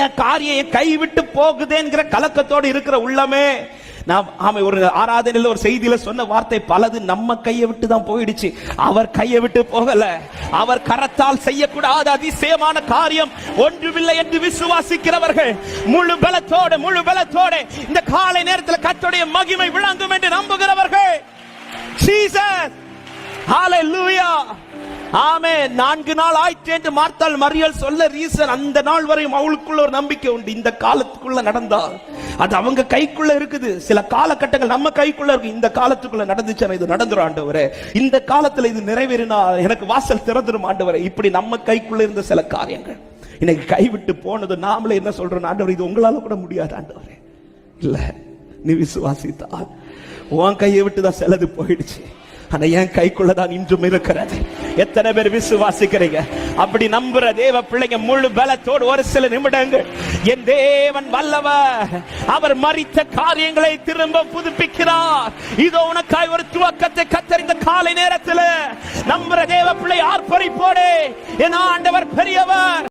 என் காரியம் கைவிட்டு போகுதேங்கிற கலக்கத்தோடு இருக்கிற உள்ளமே நாம் ஆமை ஒரு ஆராதனையில ஒரு செய்தியில சொன்ன வார்த்தை பலது நம்ம கையை விட்டு தான் போயிடுச்சு. அவர் கையை விட்டு போகல. அவர் கரத்தால் செய்யக்கூடாத அதிசயமான காரியம் ஒன்றுமில்லை என்று விசுவாசிக்கிறவர்கள். முழு பலத்தோடு முழு பலத்தோடு இந்த காலை நேரத்தில் கத்துடைய மகிமை விளங்கும் என்று நம்புகிறவர்கள். ஜீசஸ் ஹalleluya ஆமே நான்கு நாள் ஆயிற்று என்று மார்த்தால் மறியல் சொல்ல ரீசன் அந்த நாள் வரையும் அவளுக்குள்ள ஒரு நம்பிக்கை உண்டு. இந்த காலத்துக்குள்ள நடந்தால் அது அவங்க கைக்குள்ள இருக்குது. சில காலகட்டங்கள் நம்ம கைக்குள்ள இருக்கு. இந்த காலத்துக்குள்ள நடந்துச்சு இது நடந்துரும் ஆண்டவரே. இந்த காலத்துல இது நிறைவேறினா எனக்கு வாசல் திறந்துரும் ஆண்டவரே. இப்படி நம்ம கைக்குள்ள இருந்த சில காரியங்கள். இன்னைக்கு கைவிட்டு போனது நாமளே என்ன சொல்றோம் ஆண்டவர் இது உங்களால கூட முடியாது ஆண்டவரே. இல்ல நீ விசுவாசித்தால். உன் கையை விட்டு தான் சிலது போயிடுச்சு. ஆனா என் கைக்குள்ளதான் இன்றும் இருக்கிறது? எத்தனை பேர் விசுவாசிக்கிறீங்க? அப்படி நம்புற தேவ பிள்ளைங்க முழு பலத்தோடு ஒரு சில நிமிடங்கள் என் தேவன் வல்லவர் அவர் மறித்த காரியங்களை திரும்ப புதுப்பிக்கிறார். இதோ உனக்காய் ஒரு துவக்கத்தை கத்தறிந்த காலை நேரத்தில். நம்புற தேவ பிள்ளை ஆர்ப்பரிப்போடு என் ஆண்டவர் பெரியவர்.